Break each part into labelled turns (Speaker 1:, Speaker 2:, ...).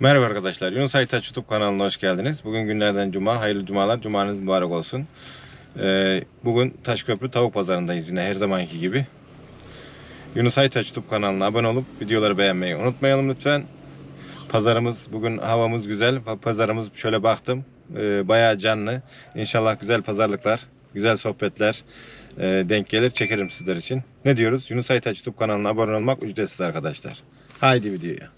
Speaker 1: Merhaba arkadaşlar. Yunus Aytaç YouTube kanalına hoş geldiniz. Bugün günlerden cuma. Hayırlı cumalar. Cumanız mübarek olsun. Ee, bugün Taşköprü Tavuk Pazarı'ndayız yine her zamanki gibi. Yunus Aytaç YouTube kanalına abone olup videoları beğenmeyi unutmayalım lütfen. Pazarımız bugün havamız güzel. Pazarımız şöyle baktım. Ee, bayağı canlı. İnşallah güzel pazarlıklar, güzel sohbetler e, denk gelir. Çekerim sizler için. Ne diyoruz? Yunus Aytaç YouTube kanalına abone olmak ücretsiz arkadaşlar. Haydi videoya.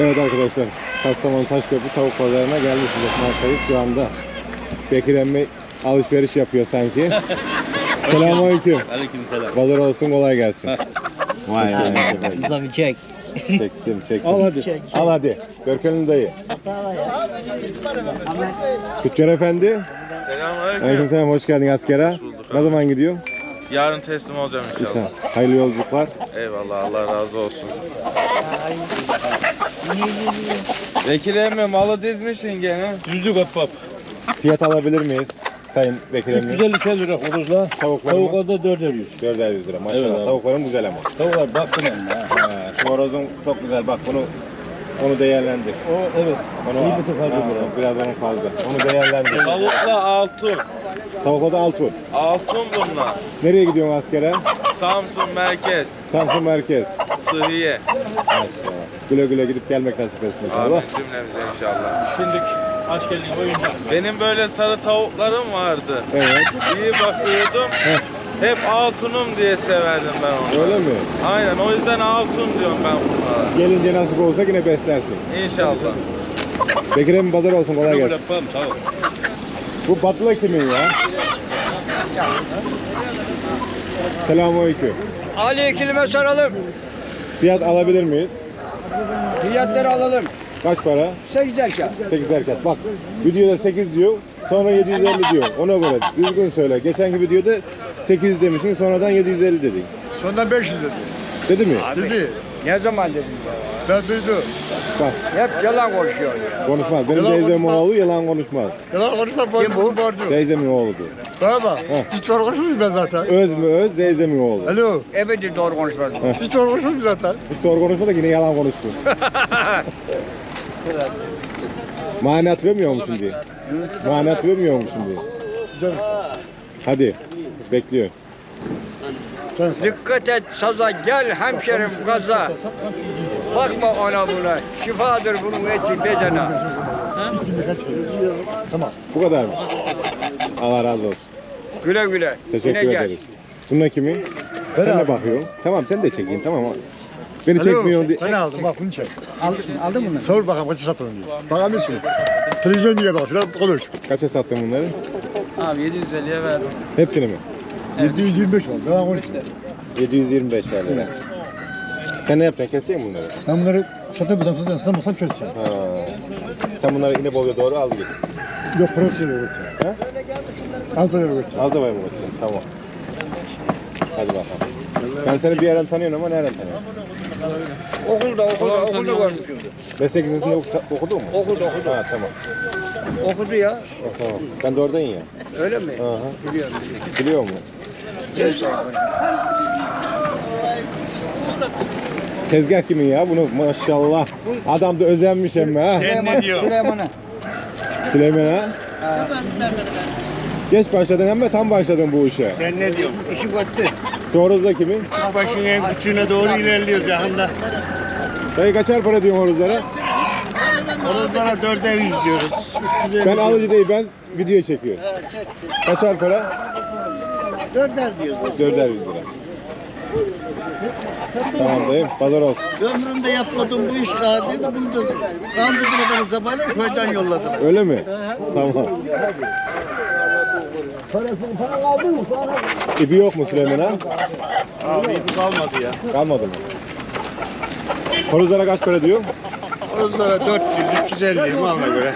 Speaker 1: Evet arkadaşlar, Kastamonu Taşköprü Tavuk Pazarı'na geldik bulunmaktayız şu anda. Bekir emmi alışveriş yapıyor sanki. Selamünaleyküm.
Speaker 2: Aleykümselam.
Speaker 1: Pazar olsun, kolay gelsin. Vay vay vay.
Speaker 3: Tabii çek.
Speaker 1: Çektim, çektim.
Speaker 2: Al hadi.
Speaker 3: Çek.
Speaker 1: Al hadi. Görkelim dayı. Tüccar efendi.
Speaker 4: Selamünaleyküm.
Speaker 1: Aleykümselam, hoş geldin askere.
Speaker 4: bulduk
Speaker 1: Ne zaman gidiyor?
Speaker 4: Yarın teslim olacağım inşallah.
Speaker 1: İnşallah. Hayırlı yolculuklar.
Speaker 4: Eyvallah Allah razı olsun. Bekir emmi malı dizmişsin gene.
Speaker 2: Düzdük ahbap.
Speaker 1: Fiyat alabilir miyiz? Sayın Bekir emmi.
Speaker 2: 350 lira horozla.
Speaker 1: Tavuklarımız
Speaker 2: Tavuk da 400.
Speaker 1: 400 lira maşallah.
Speaker 2: Evet abi.
Speaker 1: Tavuklarım güzel ama.
Speaker 2: Tavuklar baktın ha.
Speaker 1: Ha, şu horozun çok güzel bak bunu onu değerlendir.
Speaker 2: O evet.
Speaker 1: Onu
Speaker 2: İyi bir tık
Speaker 1: Ha,
Speaker 2: fazla lira.
Speaker 1: biraz onun fazla. Onu değerlendir.
Speaker 4: Tavukla altın.
Speaker 1: Tavukla da altın.
Speaker 4: Altın bunlar.
Speaker 1: Nereye gidiyorsun askere?
Speaker 4: Samsun merkez.
Speaker 1: Samsun merkez.
Speaker 4: Sıhhiye.
Speaker 1: Maşallah. Güle güle gidip gelmek nasip etsin
Speaker 4: Amin
Speaker 1: inşallah.
Speaker 4: cümlemize inşallah.
Speaker 2: Şimdi askerliğin oyuncak.
Speaker 4: Benim böyle sarı tavuklarım vardı.
Speaker 1: Evet.
Speaker 4: İyi bakıyordum. Hep altınım diye severdim ben onu.
Speaker 1: Öyle mi?
Speaker 4: Aynen o yüzden altın diyorum ben bunlara.
Speaker 1: Gelince nasip olsa yine beslersin.
Speaker 4: İnşallah.
Speaker 1: Bekir emmi pazar olsun kolay gelsin.
Speaker 2: Sağ ol.
Speaker 1: Bu batıla kimin ya? Selamünaleyküm.
Speaker 3: Aleyküm soralım.
Speaker 1: Fiyat alabilir miyiz?
Speaker 3: Fiyatları alalım.
Speaker 1: Kaç para?
Speaker 3: 8 erken.
Speaker 1: 8 erkek. Bak videoda 8 diyor. Sonra 750 diyor. Ona göre düzgün söyle. Geçenki videoda 8 demişsin sonradan 750 dedin.
Speaker 5: Sondan 500 dedi.
Speaker 1: Dedi mi?
Speaker 5: Dedi.
Speaker 3: Ne zaman dedin?
Speaker 5: Ben duydum.
Speaker 1: Bak
Speaker 3: Hep yalan konuşuyor.
Speaker 1: konuşmaz. Benim
Speaker 5: Yalan
Speaker 1: teyzemin
Speaker 5: konuşmaz.
Speaker 1: oğlu yalan konuşmaz.
Speaker 5: Yalan konuşma borcu borcu.
Speaker 1: Teyzemin oğludur.
Speaker 5: Tamam mı? Hiç konuşmuyoruz ben zaten.
Speaker 1: Öz mü öz, teyzemin oğlu.
Speaker 5: Alo.
Speaker 3: Evet doğru konuşmaz.
Speaker 5: Hiç konuşmuyoruz zaten.
Speaker 1: Hiç doğru konuşma da yine yalan konuşsun. Manat vermiyor musun diye. Manat vermiyor musun diye. Hadi. Bekliyor.
Speaker 3: Dikkat et saza gel hemşerim gaza. Bakma ona buna. Şifadır bunun eti bedene.
Speaker 1: Bu kadar mı? Allah razı olsun.
Speaker 3: Güle güle.
Speaker 1: Teşekkür
Speaker 3: Yine gel.
Speaker 1: ederiz. Bununla kimin? sen de bakıyorsun. Tamam sen de çekeyim tamam? Beni çekmiyorsun diye.
Speaker 5: Ben aldım bak bunu çek. Aldın, aldın mı? Sor bakalım kaça satalım diye. Bakalım mısın? Televizyon diye bak. Şuradan konuş.
Speaker 1: Kaça sattın bunları?
Speaker 6: Abi 750'ye verdim.
Speaker 1: Hepsini mi?
Speaker 5: 725 oldu. Devam konuş.
Speaker 1: 725 lira. Sen ne yapacaksın? Kesecek misin bunları?
Speaker 5: Ben bunları satamazsam satamazsam satamazsam keseceğim.
Speaker 1: Ha. Sen bunları yine boya doğru al git.
Speaker 5: Yok parası yok.
Speaker 1: He?
Speaker 5: Az da yok.
Speaker 1: Al da bayım bakacaksın. Tamam. Hadi bakalım. Ben seni bir yerden tanıyorum ama nereden tanıyorum?
Speaker 3: Okulda okulda okulda görmüşüm.
Speaker 1: Meslek lisesinde oku- okudun mu?
Speaker 3: Okudu okudu.
Speaker 1: Ha tamam.
Speaker 3: Okudu ya.
Speaker 1: Ha, tamam. Ben de oradayım ya.
Speaker 3: Öyle mi?
Speaker 1: Aha.
Speaker 3: Biliyorum.
Speaker 1: Biliyor musun? Tezgah kimin ya? Bunu maşallah. Adam da özenmiş hem ha.
Speaker 5: ne diyor?
Speaker 3: Süleyman'a.
Speaker 1: Süleyman ha? Geç başladın ama tam başladın bu işe.
Speaker 5: Sen ne diyorsun?
Speaker 3: İşi göttü.
Speaker 1: Horozda kimin?
Speaker 5: Başın en küçüğüne doğru ilerliyoruz yakında.
Speaker 1: Dayı kaçar para diyorsun horozlara?
Speaker 5: Horozlara dörde yüz diyoruz.
Speaker 1: Ben alıcı değil ben video çekiyorum. Kaçar para?
Speaker 7: Dörder diyoruz.
Speaker 1: Dörder yüz lira. Tamam dayım pazar olsun.
Speaker 7: Ömrümde yapmadım bu iş daha değil. Bunu da kandırdım adamı sabahleyin köyden yolladım.
Speaker 1: Öyle mi? Tamam. İpi yok mu Süleyman ha?
Speaker 5: Abi ipi kalmadı ya.
Speaker 1: Kalmadı mı? Horozlara kaç para diyor?
Speaker 5: Horozlara 400-350 malına göre.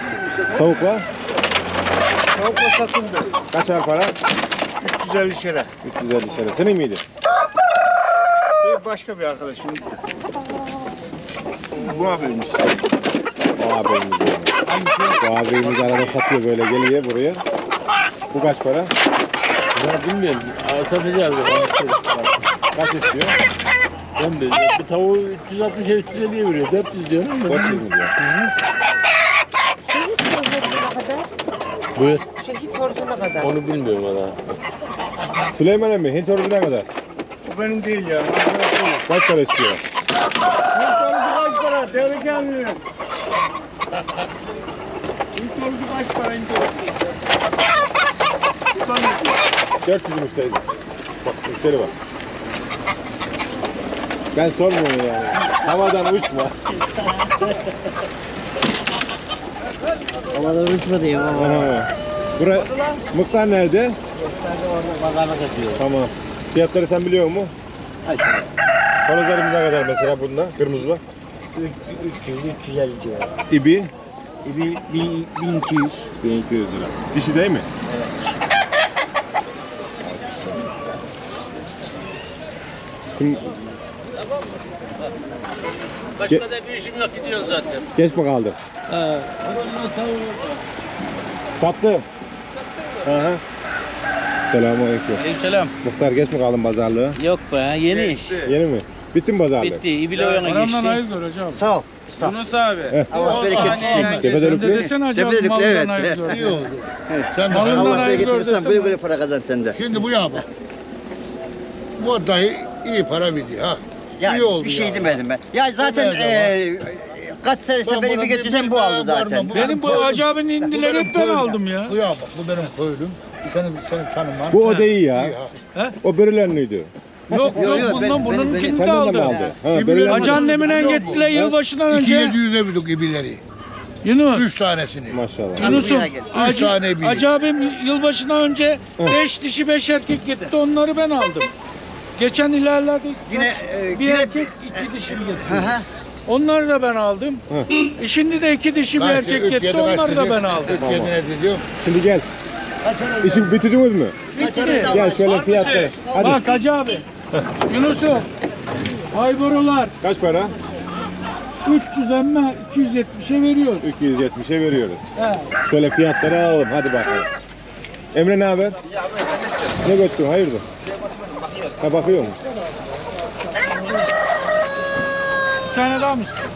Speaker 1: Tavukla
Speaker 5: Tavukla satıldı.
Speaker 1: kaçar para?
Speaker 5: 350 lira.
Speaker 1: 350 lira. Senin miydi?
Speaker 5: Bir başka bir arkadaşım. Bu abimiz.
Speaker 1: O abimiz yani. Bu abimiz arada satıyor böyle geliyor buraya. Bu kaç para?
Speaker 2: Ya bilmiyorum. Satacağız.
Speaker 1: Kaç istiyor?
Speaker 2: Ben de bir tavuğu 360'a 350'ye veriyor. 400 diyorum ama.
Speaker 1: 400 milyon.
Speaker 2: Buyur.
Speaker 8: Şehit torzuna kadar.
Speaker 2: Onu bilmiyorum hala.
Speaker 1: Süleyman emmi Hint horozu ne kadar?
Speaker 5: Bu benim değil ya.
Speaker 1: Kaç para istiyor?
Speaker 5: İlk kaç para? Delikanlı. İlk torucu kaç para? İlk torucu.
Speaker 1: 400 müşteri. Bak müşteri var. Ben sormuyorum yani. Havadan uçma.
Speaker 6: Havadan uçma diyeyim ama.
Speaker 1: Bura, Muhtar nerede?
Speaker 2: Bakanlık atıyor.
Speaker 1: Tamam. Fiyatları sen biliyor musun?
Speaker 2: Kaç?
Speaker 1: Horozlarımız ne kadar mesela bunda? Kırmızılar.
Speaker 2: 300 350 civarı.
Speaker 1: İbi
Speaker 2: bir, 1200.
Speaker 1: 1200 lira. Dişi değil mi? Şimdi
Speaker 2: Başka da bir işim yok gidiyorsun zaten.
Speaker 1: geç mi kaldı?
Speaker 2: Ha.
Speaker 1: Sattı. Hı. Selamun aleyküm.
Speaker 6: Aleykümselam.
Speaker 1: Muhtar geç mi kaldın pazarlığı?
Speaker 6: Yok be yeni iş.
Speaker 1: Yeni mi? Bitti mi pazarlık?
Speaker 6: Bitti. İbile oyuna geçti.
Speaker 7: Sağ ol.
Speaker 4: Yunus abi.
Speaker 7: Allah
Speaker 4: 10
Speaker 7: bereket versin.
Speaker 1: Tepe dönüklü.
Speaker 9: Desene acaba
Speaker 7: Tepedikli
Speaker 9: malından
Speaker 7: evet.
Speaker 9: ayrılıyor.
Speaker 7: İyi oldu. Sen de
Speaker 9: Malından
Speaker 7: Allah bereket
Speaker 9: gör
Speaker 7: versin.
Speaker 9: desene.
Speaker 7: Böyle böyle para kazan sen de.
Speaker 10: Şimdi bu ya bak. Bu dayı iyi para veriyor ha.
Speaker 7: Ya
Speaker 10: iyi oldu
Speaker 7: bir şey
Speaker 10: ya.
Speaker 7: demedim ben. Ya zaten
Speaker 10: Demedim
Speaker 7: eee kaç sene seferi bir
Speaker 10: bir
Speaker 7: bu aldı zaten.
Speaker 9: Benim bu
Speaker 10: Koydum.
Speaker 9: acabın indileri hep ben aldım ya.
Speaker 10: Bu ya bak bu benim köylüm. Seni, seni tanımam.
Speaker 1: Bu o değil ya. O birileriydi.
Speaker 9: Yok
Speaker 7: Yok,
Speaker 9: yok bundan bununkini
Speaker 7: benim-
Speaker 9: de
Speaker 1: Senden de mi
Speaker 9: aldım.
Speaker 1: aldı? Ha, birilerine-
Speaker 9: Hacı annemine
Speaker 10: Yok bu.
Speaker 9: gittiler yılbaşından önce.
Speaker 10: 2700'e bildik ibileri.
Speaker 9: Yunus.
Speaker 10: Üç tanesini.
Speaker 1: Maşallah.
Speaker 9: Yunus'um.
Speaker 10: Üç
Speaker 9: Hacı,
Speaker 10: tane bilir.
Speaker 9: Hacı abim yılbaşından önce 5 dişi 5 erkek gitti. Onları ben aldım. Geçen ilerlerde
Speaker 7: Yine eee,
Speaker 9: bir
Speaker 7: yine
Speaker 9: erkek iki dişi getirdi. Onları da ben aldım. E şimdi de iki dişi bir
Speaker 10: Kaç-
Speaker 9: erkek
Speaker 10: üç
Speaker 9: gitti.
Speaker 10: yedi kaç
Speaker 9: Onları da
Speaker 10: dedi?
Speaker 9: ben aldım.
Speaker 10: Üç yedi ne diyor?
Speaker 1: Şimdi gel. İşi bitirdiniz mü?
Speaker 9: Bitti.
Speaker 1: Gel şöyle fiyatları. Hadi.
Speaker 9: Bak Hacı abi. Yunus'um. Ayborular
Speaker 1: Kaç para?
Speaker 9: 300 emme 270'e veriyoruz.
Speaker 1: 270'e veriyoruz.
Speaker 9: He.
Speaker 1: Şöyle fiyatları alalım. Hadi bakalım. Emre ne haber? Ne göttün? Hayırdır? Ha bakıyor musun?
Speaker 9: Bir tane daha mı istiyorsun?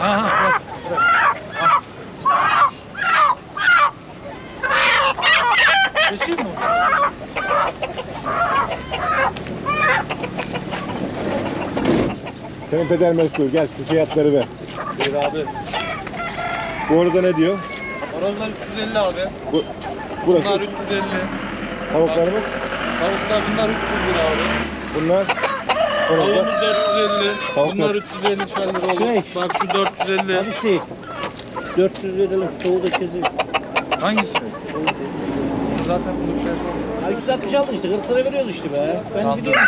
Speaker 9: Aha, bak, bak. Keseyim mi?
Speaker 1: Senin peder meşgul. Gel şu fiyatları ver.
Speaker 2: Buyur abi.
Speaker 1: Bu arada ne diyor?
Speaker 2: Horozlar 350 abi.
Speaker 1: Bu, burası
Speaker 2: Bunlar 350.
Speaker 1: tavuklarımız.
Speaker 2: Tavuklar bunlar 300 lira abi.
Speaker 1: Bunlar horozlar.
Speaker 2: Tavuğumuz 450.
Speaker 1: Tavuk
Speaker 2: Bunlar
Speaker 1: yok.
Speaker 2: 350 şerler olur.
Speaker 6: Şey.
Speaker 2: Bak şu 450.
Speaker 6: Hadi şey. 400 verelim şu tavuğu da kesin.
Speaker 2: Hangisi? Zaten bunu şey
Speaker 6: Ha 160 aldın işte 40 lira veriyoruz işte be. Ben biliyorum.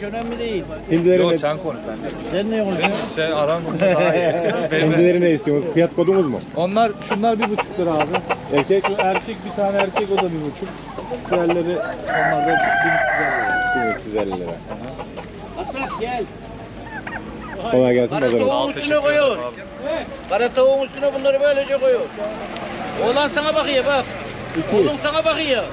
Speaker 6: Konuş önemli değil.
Speaker 1: Hindileri
Speaker 2: Yok
Speaker 1: ne,
Speaker 2: sen konuş ben de.
Speaker 6: Sen ne konuşuyorsun?
Speaker 2: Şey aran daha iyi. Benim-
Speaker 1: hindileri ne istiyorsunuz? Fiyat kodumuz mu?
Speaker 2: Onlar şunlar bir buçuk lira abi.
Speaker 1: Erkek
Speaker 2: Şu erkek bir tane erkek o da bir buçuk. Diğerleri onlar da bir buçuk lira.
Speaker 1: 1350 lira.
Speaker 6: Hasan gel.
Speaker 1: Kolay gelsin
Speaker 6: Kara tavuğun üstüne koyuyor. Kara tavuğun üstüne bunları böylece koyuyor. Oğlan sana bakıyor bak. Oğlum sana bakıyor.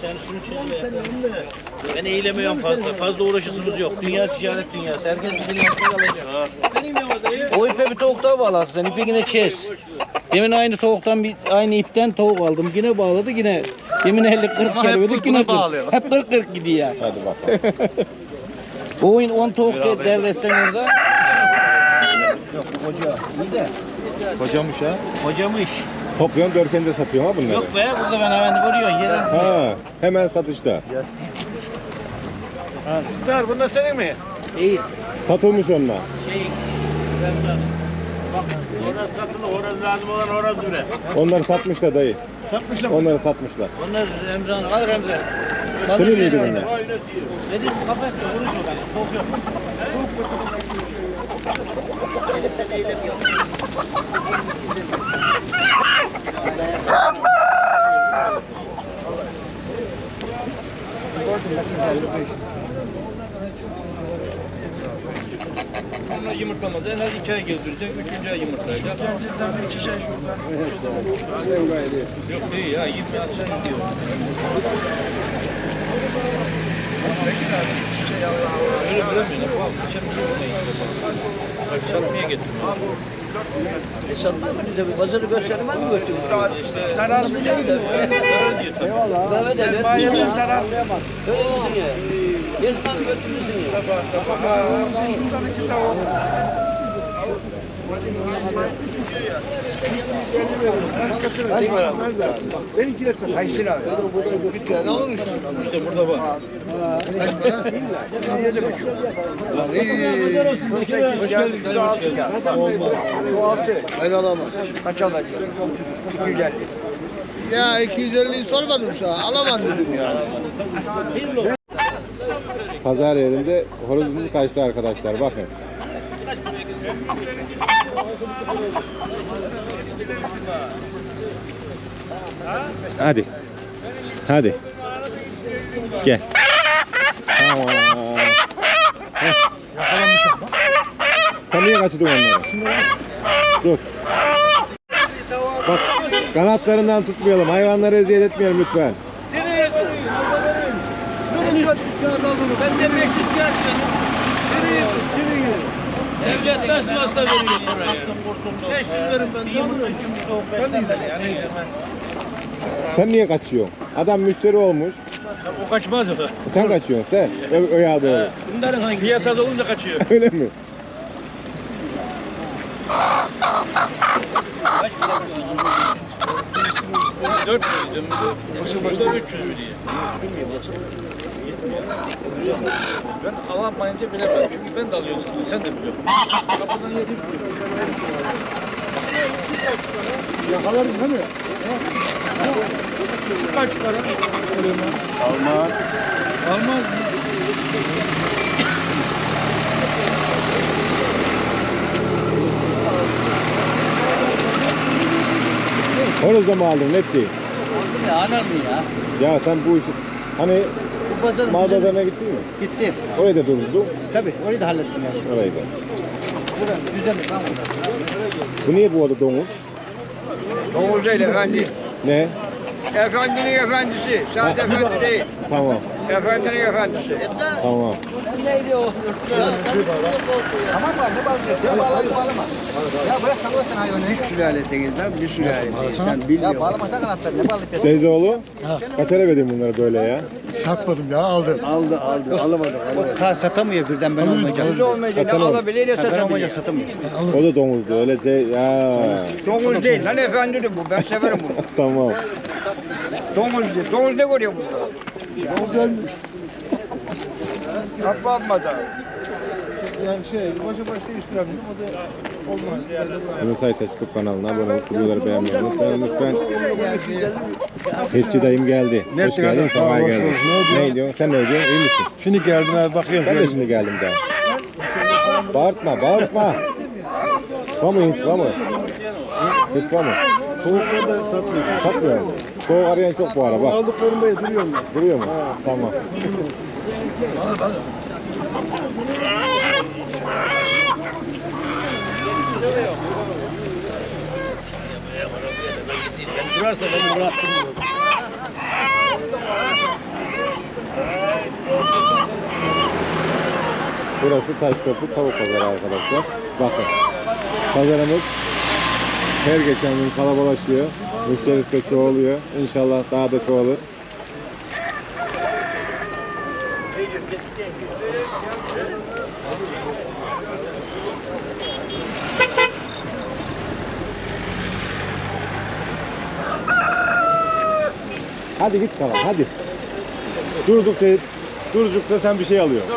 Speaker 6: Sen şunu çöz be. Ben eğilemiyorum fazla. Fazla uğraşısımız yok. Dünya ticaret dünyası. Herkes bizim yapmaya alacak. O ipe bir tavuk daha bağlarsın. Sen ipi yine çez. Demin aynı tavuktan bir aynı ipten tavuk aldım. Yine bağladı yine. Demin 50 40 kere verdik yine 40. Hep 40 40 gidiyor.
Speaker 1: Hadi bakalım.
Speaker 6: O oyun 10 tavuk de devretsen orada. Yok koca. İyi de.
Speaker 2: Kocamış ha.
Speaker 6: Kocamış.
Speaker 1: Topluyorum dörkende satıyorum ha bunları.
Speaker 6: Yok be burada ben hemen görüyorsun. Yerim.
Speaker 1: Ha, hemen satışta.
Speaker 5: Muhtar bunlar senin mi?
Speaker 6: Değil.
Speaker 1: Satılmış onlar.
Speaker 6: Şey. Remzan.
Speaker 1: Onları satmışlar dayı. Satmışlar Onları satmışlar.
Speaker 6: Onlar Remzan. Al Remzan.
Speaker 1: Senin miydi bunlar?
Speaker 6: Dedim kapat. Vurucu ben. Tok yok.
Speaker 2: Onlar yumurtlamaz. En az iki ay gezdirecek. Üçüncü ay yumurtlayacak. Önceden bir iki şey şuradan. Yok değil ya. 20 atsan gidiyor. Öyle bilemiyorum. Bu hafta sen yapıyorsun? Bak satmaya getiriyor.
Speaker 3: Esat bize pazarı göstermez mi götürür?
Speaker 2: Zararlı değil de. Zarar diyor tabii.
Speaker 3: Sen bayanın zararlayamaz. Öyle misin ya? Gel lan götürürsün ya.
Speaker 2: Sabah sabah. Şuradan iki tavuk. İşte burada var. Hoş geldin.
Speaker 10: Ben alamam.
Speaker 3: Kaç alacak? 250.
Speaker 10: Ya 250'yi sormadım sana. Alamam dedim yani.
Speaker 1: Pazar yerinde horozumuz kaçtı arkadaşlar bakın. Hadi. Hadi. Gel. Tamam. Heh. Sen niye kaçırdın onları? Dur. Bak kanatlarından tutmayalım. Hayvanları eziyet etmeyelim lütfen.
Speaker 2: Nasıl masa veriyor buraya? 500 verin ben. Ben de yani.
Speaker 1: Sen niye kaçıyorsun? Adam müşteri olmuş.
Speaker 2: O kaçmaz efendim.
Speaker 1: Sen kaçıyorsun sen. Ö öya doğru.
Speaker 2: Bunların hangisi? Fiyat az olunca kaçıyor.
Speaker 1: Öyle mi?
Speaker 2: Dört yüz. Burada üç yüz diye. Ben alamayınca bilemem. Çünkü ben de alıyorum sana. Sen de biliyorsun. Kapıdan yedim.
Speaker 5: Yakalarız değil mi?
Speaker 2: Kaç para?
Speaker 1: Almaz.
Speaker 2: Almaz mı?
Speaker 1: Horozda mı aldın net değil.
Speaker 7: Oldu mu? Anar mı ya?
Speaker 1: Ya sen bu işi hani
Speaker 7: Bu pazar
Speaker 1: mağazalarına gittin mi?
Speaker 7: Gittim.
Speaker 1: Oraya da durdun.
Speaker 7: Tabii orayı da hallettim yani.
Speaker 1: Orayı da.
Speaker 7: Burada düzenli tamam.
Speaker 1: Bu niye bu arada domuz?
Speaker 3: Oğuz değil efendi.
Speaker 1: Ne?
Speaker 3: Efendinin efendisi. Sadece efendi değil.
Speaker 1: Tamam.
Speaker 3: Efendinin efendisi.
Speaker 1: Tamam.
Speaker 7: Neydi o? Tamam var ne balık ya bağlayıp bağlama. Ya bırak sallasın hayvanı.
Speaker 3: Sülalesiniz lan. Bir sülale. Sen
Speaker 7: Ya
Speaker 3: bilmiyorsun.
Speaker 7: bağlamasa kanatlar ne balık ya?
Speaker 1: Teyzeoğlu kaçara verdin bunları böyle ya?
Speaker 5: Satmadım ya aldım.
Speaker 3: Aldı aldı. Alamadı.
Speaker 7: O ta satamıyor birden ben olmayacağım.
Speaker 3: Aldı olmayacak.
Speaker 1: Kaçan oldu.
Speaker 3: Alabiliyle
Speaker 7: Ha, Ben olmayacak
Speaker 3: satamıyor.
Speaker 7: satamıyor.
Speaker 1: O da domuzdu öyle de ya.
Speaker 3: Domuz değil lan efendidir bu. Ben severim bunu.
Speaker 1: tamam.
Speaker 3: Domuz. Domuz ne görüyor burada?
Speaker 5: Güzelmiş.
Speaker 3: Kapı atmadan.
Speaker 2: Yani şey, başa başta iştiramıyor. O da olmaz. Yani.
Speaker 1: Yunus Aytaç YouTube kanalına abone olup videoları beğenmeyi unutmayın lütfen. Petçi dayım geldi. Hoş geldin, sabah geldin. Ne diyorsun? Sen ne diyorsun? İyi misin?
Speaker 5: Şimdi geldim abi bakıyorum.
Speaker 1: Ben de şimdi geldim daha. Bağırtma, bağırtma. Var mı Hint, var mı? Hint var mı?
Speaker 5: Tavukları da satmıyor.
Speaker 1: Satmıyor? Soğuk arayan çok bu ara bak.
Speaker 5: Aldıklarım böyle duruyor onlar.
Speaker 1: Duruyor mu? Tamam.
Speaker 2: Durarsa beni bıraktım.
Speaker 1: Burası Taşköprü Tavuk Pazarı arkadaşlar. Bakın. Pazarımız her geçen gün kalabalaşıyor. Müşterisi çoğalıyor. İnşallah daha da çoğalır. Hadi git kalan hadi. Durdukça durdukça sen bir şey alıyorsun.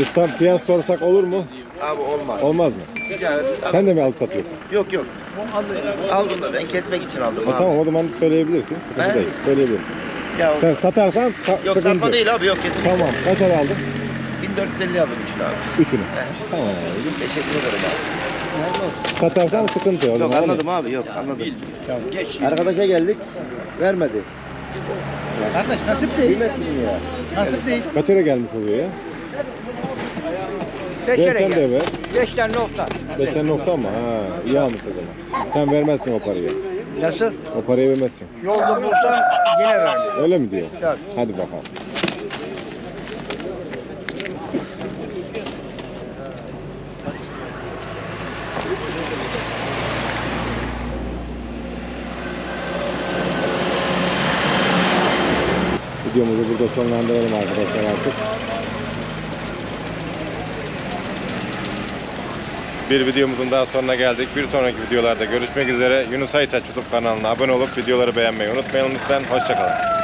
Speaker 1: Ustam fiyat sorsak olur mu?
Speaker 7: Abi olmaz.
Speaker 1: Olmaz mı?
Speaker 7: Yani,
Speaker 1: Sen de mi alıp satıyorsun?
Speaker 7: Yok yok. Aldım da ben kesmek için aldım
Speaker 1: Ha,
Speaker 7: abi.
Speaker 1: tamam o zaman söyleyebilirsin. Sıkıntı
Speaker 7: He?
Speaker 1: değil. Söyleyebilirsin.
Speaker 7: Ya,
Speaker 1: Sen satarsan ta-
Speaker 7: yok
Speaker 1: sıkıntı
Speaker 7: satma değil abi yok kesinlikle.
Speaker 1: Tamam. Kaç ara aldın?
Speaker 7: 1450 aldım üçünü abi.
Speaker 1: Üçünü.
Speaker 7: He.
Speaker 1: Tamam abi.
Speaker 7: Teşekkür ederim abi.
Speaker 1: Satarsan sıkıntı yok. o
Speaker 7: Yok
Speaker 1: zaman.
Speaker 7: anladım abi yok anladım. Arkadaşa geldik vermedi. Kardeş nasip değil. Kıymet. Nasip değil.
Speaker 1: Kaç ara gelmiş oluyor ya?
Speaker 3: Beş
Speaker 1: Ver sen de ver.
Speaker 3: Beş tane nokta.
Speaker 1: Beşten noksan mı? Ha, iyi almış o zaman. Sen vermezsin o parayı.
Speaker 3: Nasıl?
Speaker 1: O parayı vermezsin.
Speaker 3: Yolda bulsam yine veririm.
Speaker 1: Öyle mi diyor?
Speaker 3: Evet.
Speaker 1: Hadi bakalım. Burada sonlandıralım arkadaşlar artık. Bir videomuzun daha sonuna geldik. Bir sonraki videolarda görüşmek üzere. Yunus Aytaç YouTube kanalına abone olup videoları beğenmeyi unutmayın lütfen. Hoşçakalın.